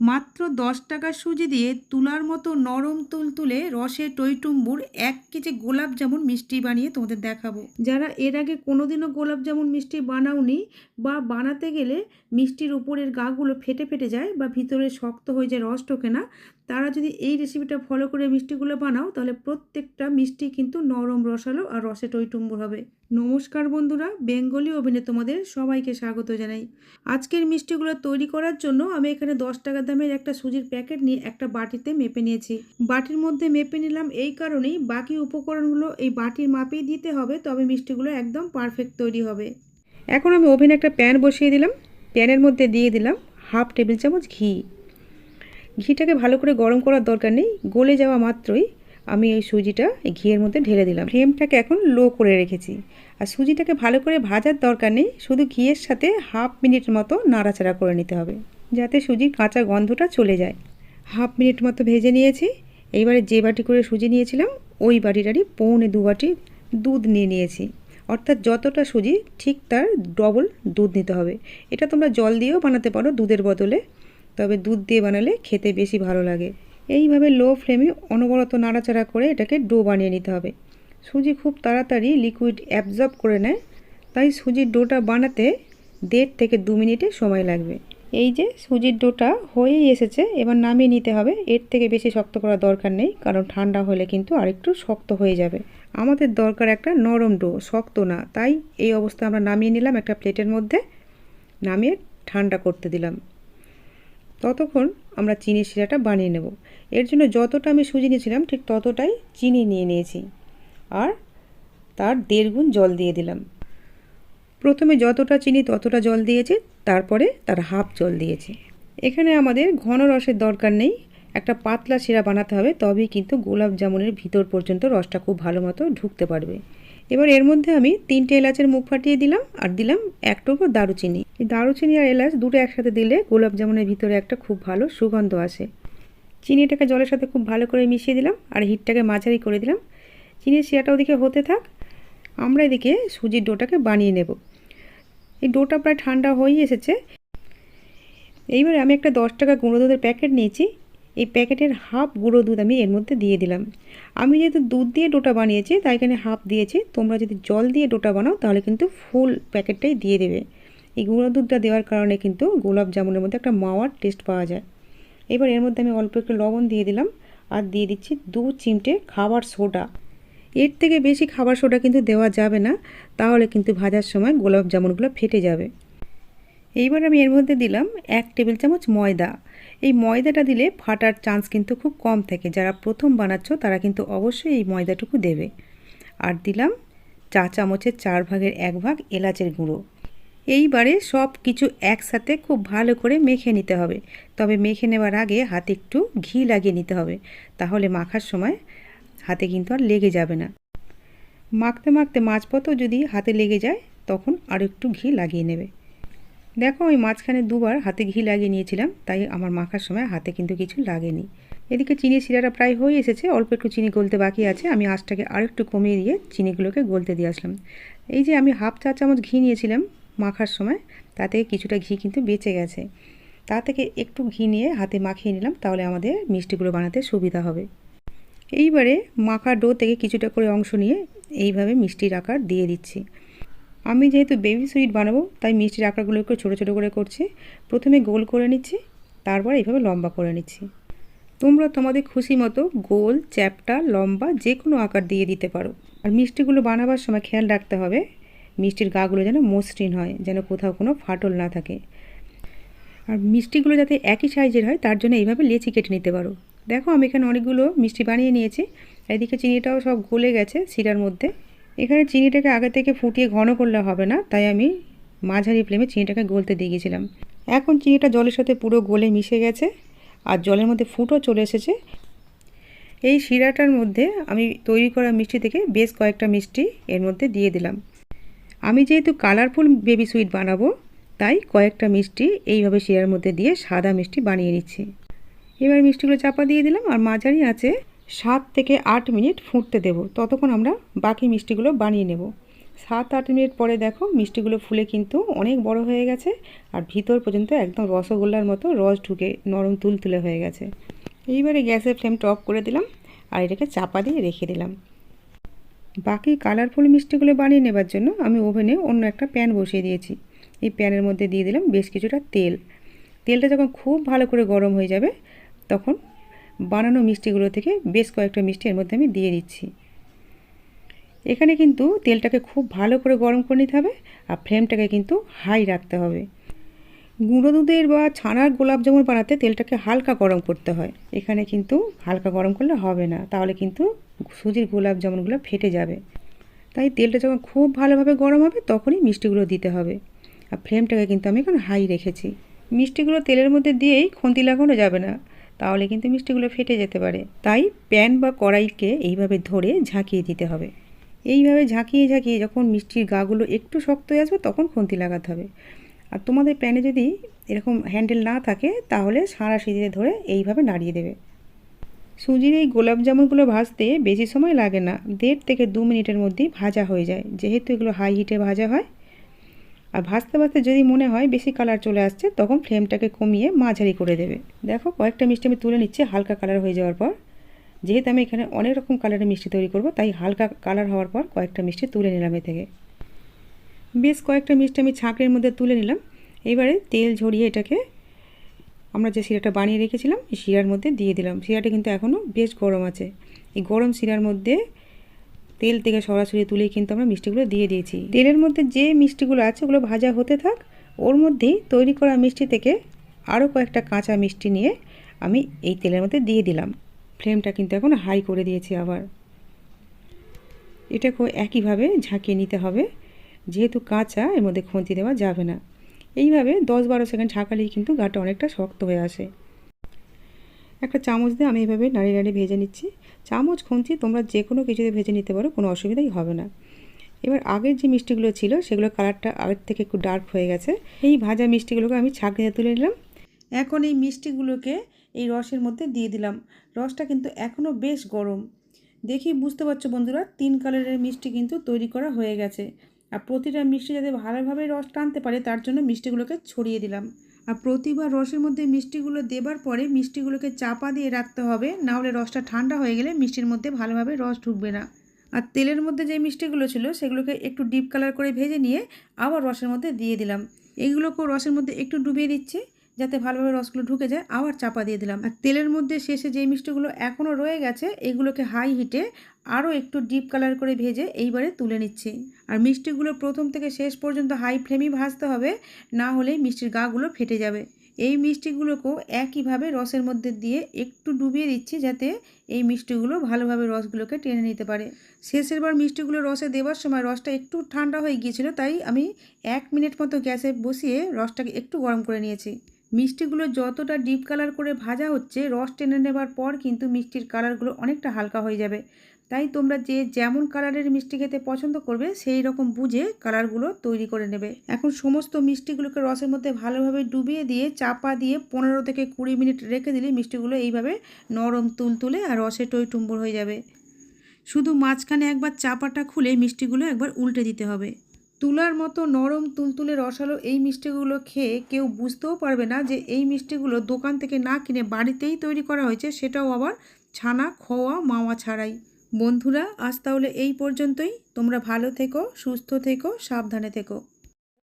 মাত্র দশ টাকার সুজি দিয়ে তুলার মতো নরম তুলতুলে রসে টইটুম্বুর এক কেজি গোলাপ জামুন মিষ্টি বানিয়ে তোমাদের দেখাবো। যারা এর আগে কোনোদিনও গোলাপ জামুন মিষ্টি বানাওনি বা বানাতে গেলে মিষ্টির উপরের গাগুলো ফেটে ফেটে যায় বা ভিতরে শক্ত হয়ে যায়, রস টোকে না, তারা যদি এই রেসিপিটা ফলো করে মিষ্টিগুলো বানাও, তাহলে প্রত্যেকটা মিষ্টি কিন্তু নরম রসালো আর রসে টইটুম্বুর হবে। নমস্কার বন্ধুরা, বেঙ্গলি ওভেনে তোমাদের সবাইকে স্বাগত জানাই। আজকের মিষ্টিগুলো তৈরি করার জন্য আমি এখানে দশ টাকা দামের একটা সুজির প্যাকেট নিয়ে একটা বাটিতে মেপে নিয়েছি। বাটির মধ্যে মেপে নিলাম এই কারণেই বাকি উপকরণগুলো এই বাটির মাপেই দিতে হবে, তবে মিষ্টিগুলো একদম পারফেক্ট তৈরি হবে। এখন আমি ওভেনে একটা প্যান বসিয়ে দিলাম। প্যানের মধ্যে দিয়ে দিলাম হাফ টেবিল চামচ ঘি। ঘিটাকে ভালো করে গরম করার দরকার নেই, গলে যাওয়া মাত্রই আমি এই সুজিটা ঘিয়ের মধ্যে ঢেলে দিলাম। ফ্লেমটাকে এখন লো করে রেখেছি। আর সুজিটাকে ভালো করে ভাজার দরকার নেই, শুধু ঘিয়ের সাথে হাফ মিনিট মতো নাড়াচাড়া করে নিতে হবে। যাতে সুজির কাঁচা গন্ধটা চলে যায়। হাফ মিনিট মতো ভেজে নিয়েছি। এইবারে যে বাটি করে সুজি নিয়েছিলাম, ওই বাটিটারই পৌনে দু বাটি দুধ নিয়ে নিয়েছি। অর্থাৎ যতটা সুজি, ঠিক তার ডবল দুধ নিতে হবে। এটা তোমরা জল দিয়েও বানাতে পারো দুধের বদলে, তবে দুধ দিয়ে বানালে খেতে বেশি ভালো লাগে। এইভাবে লো ফ্লেমে অনবরত নাড়াচাড়া করে এটাকে ডো বানিয়ে নিতে হবে। সুজি খুব তাড়াতাড়ি লিকুইড অ্যাবজর্ব করে নেয়, তাই সুজির ডোটা বানাতে দেড় থেকে দু মিনিটে সময় লাগবে। এই যে সুজির ডোটা হয়েই এসেছে, এবার নামিয়ে নিতে হবে। এর থেকে বেশি শক্ত করার দরকার নেই, কারণ ঠান্ডা হলে কিন্তু আরেকটু শক্ত হয়ে যাবে। আমাদের দরকার একটা নরম ডো, শক্ত না। তাই এই অবস্থা আমরা নামিয়ে নিলাম একটা প্লেটের মধ্যে, নামিয়ে ঠান্ডা করতে দিলাম। ততক্ষণ আমরা চিনির শিরাটা বানিয়ে নেব। এর জন্য যতটা আমি সুজি নিয়েছিলাম, ঠিক ততটাই চিনি নিয়ে নিয়েছি। আর তার দেড় গুণ জল দিয়ে দিলাম। প্রথমে যতটা চিনি ততটা জল দিয়েছে, তারপরে তার হাফ জল দিয়েছে। এখানে আমাদের ঘন রসের দরকার নেই, একটা পাতলা শিরা বানাতে হবে, তবেই কিন্তু গোলাপ জামুনের ভিতর পর্যন্ত রসটা খুব ভালো মতো ঢুকতে পারবে। এবার এর মধ্যে আমি তিনটে এলাচের মুখ ফাটিয়ে দিলাম আর দিলাম এক টুকরো দারুচিনি। এই দারুচিনি আর এলাচ দুটো একসাথে দিলে গোলাপ জামুনের ভিতরে একটা খুব ভালো সুগন্ধ আসে। চিনিটাকে জলের সাথে খুব ভালো করে মিশিয়ে দিলাম আর হিটটাকে মাঝারি করে দিলাম। চিনির শিরাটা ওদিকে হতে থাক, আমরা এদিকে সুজির ডোটাকে বানিয়ে নেব। এই ডোটা প্রায় ঠান্ডা হয়েই এসেছে। এইবারে আমি একটা দশ টাকা গুঁড়ো দুধের প্যাকেট নিয়েছি। এই প্যাকেটের হাফ গুঁড়ো দুধ আমি এর মধ্যে দিয়ে দিলাম। আমি যেহেতু দুধ দিয়ে ডোটা বানিয়েছি, তাই এখানে হাফ দিয়েছি। তোমরা যদি জল দিয়ে ডোটা বানাও, তাহলে কিন্তু ফুল প্যাকেটটাই দিয়ে দেবে। এই গুঁড়ো দুধটা দেওয়ার কারণে কিন্তু গোলাপ জামুনের মধ্যে একটা মাওয়ার টেস্ট পাওয়া যায়। এবার এর মধ্যে আমি অল্প একটু লবণ দিয়ে দিলাম। আর দিয়ে দিচ্ছি দু চিমটে খাবার সোডা। এর থেকে বেশি খাবার সোডা কিন্তু দেওয়া যাবে না। তাহলে কিন্তু ভাজার সময় গোলাপ জামুনগুলো ফেটে যাবে। এইবার আমি এর মধ্যে দিলাম এক টেবিল চামচ ময়দা। এই ময়দাটা দিলে ফাটার চান্স কিন্তু খুব কম থাকে। যারা প্রথম বানাচ্ছ তারা কিন্তু অবশ্যই এই ময়দাটুকু দেবে। আর দিলাম চা চামচের চার ভাগের এক ভাগ এলাচের গুঁড়ো। এইবারে সব কিছু একসাথে খুব ভালো করে মেখে নিতে হবে। তবে মেখে নেওয়ার আগে হাতে একটু ঘি লাগিয়ে নিতে হবে। তাহলে মাখার সময় হাতে কিন্তু আর লেগে যাবে না। মাখতে মাখতে মাছপথও যদি হাতে লেগে যায়, তখন আর একটু ঘি লাগিয়ে নেবে। দেখো আমি মাঝখানে দুবার হাতে ঘি লাগিয়ে নিয়েছিলাম, তাই আমার মাখার সময় হাতে কিন্তু কিছু লাগেনি। এদিকে চিনি শিরাটা প্রায় হয়ে এসেছে, অল্প একটু চিনি গলতে বাকি আছে। আমি আঁচটাকে আর একটু কমিয়ে দিয়ে চিনিগুলোকে গলতে দিয়ে আসলাম। এই যে আমি হাফ চা চামচ ঘি নিয়েছিলাম মাখার সময়, তা থেকে কিছুটা ঘি কিন্তু বেঁচে গেছে। তা থেকে একটু ঘি নিয়ে হাতে মাখিয়ে নিলাম, তাহলে আমাদের মিষ্টিগুলো বানাতে সুবিধা হবে। এইবারে মাখা ডো থেকে কিছুটা করে অংশ নিয়ে এইভাবে মিষ্টির আকার দিয়ে দিচ্ছি। আমি যেহেতু বেবি সুইট বানাবো, তাই মিষ্টির আকারগুলো একটু ছোটো ছোটো করে করছি। প্রথমে গোল করে নিচ্ছি, তারপর এইভাবে লম্বা করে নিচ্ছি। তোমরা তোমাদের খুশি মতো গোল, চ্যাপটা, লম্বা যে কোনো আকার দিয়ে দিতে পারো। আর মিষ্টিগুলো বানাবার সময় খেয়াল রাখতে হবে, মিষ্টির গাগুলো যেন মসৃণ হয়, যেন কোথাও কোনো ফাটল না থাকে। আর মিষ্টিগুলো যাতে একই সাইজের হয়, তার জন্য এইভাবে লেচি কেটে নিতে পারো। দেখো, আমি এখানে অনেকগুলো মিষ্টি বানিয়ে নিয়েছি। এদিকে চিনিটাও সব গলে গেছে শিরার মধ্যে। এখানে চিনিটাকে আগে থেকে ফুটিয়ে ঘন করলে হবে না, তাই আমি মাঝারি ফ্লেমে চিনিটাকে গলতে দিয়ে গেছিলাম এখন চিনিটা জলের সাথে পুরো গলে মিশে গেছে আর জলের মধ্যে ফুটও চলে এসেছে। এই শিরাটার মধ্যে আমি তৈরি করা মিষ্টি থেকে বেশ কয়েকটা মিষ্টি এর মধ্যে দিয়ে দিলাম। আমি যেহেতু কালারফুল বেবি সুইট বানাবো, তাই কয়েকটা মিষ্টি এইভাবে শিরার মধ্যে দিয়ে সাদা মিষ্টি বানিয়ে নিচ্ছি। এবার মিষ্টিগুলো চাপা দিয়ে দিলাম আর মাঝারি আছে সাত থেকে আট মিনিট ফুটতে দেব। ততক্ষণ আমরা বাকি মিষ্টিগুলো বানিয়ে নেব। সাত আট মিনিট পরে দেখো মিষ্টিগুলো ফুলে কিন্তু অনেক বড় হয়ে গেছে আর ভিতর পর্যন্ত একদম রসগোল্লার মতো রস ঢুকে নরম তুল তুলে হয়ে গেছে। এইবারে গ্যাসের ফ্লেমটা অফ করে দিলাম আর এটাকে চাপা দিয়ে রেখে দিলাম। বাকি কালারফুল মিষ্টিগুলো বানিয়ে নেবার জন্য আমি ওভেনে অন্য একটা প্যান বসিয়ে দিয়েছি। এই প্যানের মধ্যে দিয়ে দিলাম বেশ কিছুটা তেল। তেলটা যখন খুব ভালো করে গরম হয়ে যাবে তখন বানানো মিষ্টিগুলো থেকে বেশ কয়েকটা মিষ্টি এর মধ্যে আমি দিয়ে দিচ্ছি। এখানে কিন্তু তেলটাকে খুব ভালো করে গরম করে নিতে হবে আর ফ্লেমটাকে কিন্তু হাই রাখতে হবে। গুঁড়ো দুধের বা ছানার গোলাপ জামুন বানাতে তেলটাকে হালকা গরম করতে হয়। এখানে কিন্তু হালকা গরম করলে হবে না, তাহলে কিন্তু সুজির গোলাপ জামুনগুলো ফেটে যাবে। তাই তেলটা যখন খুব ভালোভাবে গরম হবে তখনই মিষ্টিগুলো দিতে হবে। আর ফ্লেমটাকে কিন্তু আমি এখন হাই রেখেছি। মিষ্টিগুলো তেলের মধ্যে দিয়েই খন্তি লাগানো যাবে না। তাহলে কিন্তু মিষ্টিগুলো ফেটে যেতে পারে। তাই প্যান বা কড়াইকে এইভাবে ধরে ঝাঁকিয়ে দিতে হবে। এইভাবে ঝাঁকিয়ে ঝাঁকিয়ে যখন মিষ্টির গাগুলো একটু শক্ত হয়ে আসবে, তখন খন্তি লাগাতে হবে। আর তোমাদের প্যানে যদি এরকম হ্যান্ডেল না থাকে, তাহলে সারা সিঁড়িতে ধরে এইভাবে নাড়িয়ে দেবে। সুজির এই গোলাপ জামুনগুলো ভাজতে বেশি সময় লাগে না। দেড় থেকে দু মিনিটের মধ্যেই ভাজা হয়ে যায়। যেহেতু এগুলো হাই হিটে ভাজা হয় আর ভাজতে ভাজতে যদি মনে হয় বেশি কালার চলে আসছে, তখন ফ্লেমটাকে কমিয়ে মাঝারি করে দেবে। দেখো, কয়েকটা মিষ্টি আমি তুলে নিচ্ছি, হালকা কালার হয়ে যাওয়ার পর। যেহেতু আমি এখানে অনেক রকম কালারের মিষ্টি তৈরি করব, তাই হালকা কালার হওয়ার পর কয়েকটা মিষ্টি তুলে নিলাম এ থেকে। বেশ কয়েকটা মিষ্টি আমি ছাঁকের মধ্যে তুলে নিলাম। এবারে তেল ঝরিয়ে এটাকে আমরা যে শিরাটা বানিয়ে রেখেছিলাম শিরার মধ্যে দিয়ে দিলাম। শিরাটা কিন্তু এখনও বেশ গরম আছে। এই গরম শিরার মধ্যে তেল থেকে সরাসরি তুলে কিন্তু আমরা মিষ্টিগুলো দিয়ে দিয়েছি। তেলের মধ্যে যে মিষ্টিগুলো আছে ওগুলো ভাজা হতে থাক, ওর মধ্যেই তৈরি করা মিষ্টি থেকে আরও কয়েকটা কাঁচা মিষ্টি নিয়ে আমি এই তেলের মধ্যে দিয়ে দিলাম। ফ্লেমটা কিন্তু এখন হাই করে দিয়েছি আবার। এটাকেও একইভাবে ঝাঁকিয়ে নিতে হবে, যেহেতু কাঁচা, এর মধ্যে খুন্তি দেওয়া যাবে না। এইভাবে দশ বারো সেকেন্ড ঝাঁকালেই কিন্তু গাটা অনেকটা শক্ত হয়ে আসে। একটা চামচ দিয়ে আমি এইভাবে নাড়িয়ে নাড়িয়ে ভেজে নিচ্ছি। চামচ, খুন্তি তোমরা যে কোনো কিছুতে ভেজে নিতে পারো, কোনো অসুবিধাই হবে না। এবার আগের যে মিষ্টিগুলো ছিল, সেগুলো কালারটা আগের থেকে একটু ডার্ক হয়ে গেছে। এই ভাজা মিষ্টিগুলোকে আমি ছাঁকনিতে তুলে নিলাম। এখন এই মিষ্টিগুলোকে এই রসের মধ্যে দিয়ে দিলাম। রসটা কিন্তু এখনও বেশ গরম। দেখি বুঝতে পারছ বন্ধুরা, তিন কালারের মিষ্টি কিন্তু তৈরি করা হয়ে গেছে। আর প্রতিটা মিষ্টি যাতে ভালোভাবে রস টানতে পারে, তার জন্য মিষ্টিগুলোকে ছড়িয়ে দিলাম। আর প্রতিবার রসের মধ্যে মিষ্টিগুলো দেবার পরে মিষ্টিগুলোকে চাপা দিয়ে রাখতে হবে। না হলে রসটা ঠান্ডা হয়ে গেলে মিষ্টির মধ্যে ভালোভাবে রস ঢুকবে না। আর তেলের মধ্যে যে মিষ্টিগুলো ছিল সেগুলোকে একটু ডিপ কালার করে ভেজে নিয়ে আবার রসের মধ্যে দিয়ে দিলাম। এইগুলোকেও রসের মধ্যে একটু ডুবিয়ে দিচ্ছি। যাতে ভালোভাবে রসগুলো ঢুকে যায়, আবার চাপা দিয়ে দিলাম। আর তেলের মধ্যে শেষে যে মিষ্টিগুলো এখনও রয়ে গেছে, এগুলোকে হাই হিটে আরও একটু ডিপ কালার করে ভেজে এইবারে তুলে নিচ্ছি। আর মিষ্টিগুলো প্রথম থেকে শেষ পর্যন্ত হাই ফ্লেমই ভাজতে হবে, না হলে মিষ্টির গাগুলো ফেটে যাবে। এই মিষ্টিগুলোকেও একইভাবে রসের মধ্যে দিয়ে একটু ডুবিয়ে দিচ্ছি যাতে এই মিষ্টিগুলো ভালোভাবে রসগুলোকে টেনে নিতে পারে। শেষের বার মিষ্টিগুলো রসে দেওয়ার সময় রসটা একটু ঠান্ডা হয়ে গিয়েছিল, তাই আমি এক মিনিট মতো গ্যাসে বসিয়ে রসটাকে একটু গরম করে নিয়েছি। মিষ্টিগুলো যতটা ডিপ কালার করে ভাজা হচ্ছে, রস টেনে নেবার পর কিন্তু মিষ্টির কালারগুলো অনেকটা হালকা হয়ে যাবে। তাই তোমরা যে যেমন কালারের মিষ্টি খেতে পছন্দ করবে, সেই রকম বুঝে কালারগুলো তৈরি করে নেবে। এখন সমস্ত মিষ্টিগুলোকে রসের মধ্যে ভালোভাবে ডুবিয়ে দিয়ে চাপা দিয়ে পনেরো থেকে কুড়ি মিনিট রেখে দিলে মিষ্টিগুলো এইভাবে নরম, তুলতুলে আর রসে টইটুম্বুর হয়ে যাবে। শুধু মাঝখানে একবার চাপাটা খুলে মিষ্টিগুলো একবার উল্টে দিতে হবে। তুলার মতো নরম তুলতুলে রসালো এই মিষ্টিগুলো খেয়ে কেউ বুঝতেও পারবে না যে এই মিষ্টিগুলো দোকান থেকে না কিনে বাড়িতেই তৈরি করা হয়েছে, সেটাও আবার ছানা, খোয়া, মাওয়া ছাড়াই। বন্ধুরা, আজ তাহলে এই পর্যন্তই। তোমরা ভালো থেকো, সুস্থ থেকো, সাবধানে থেকো।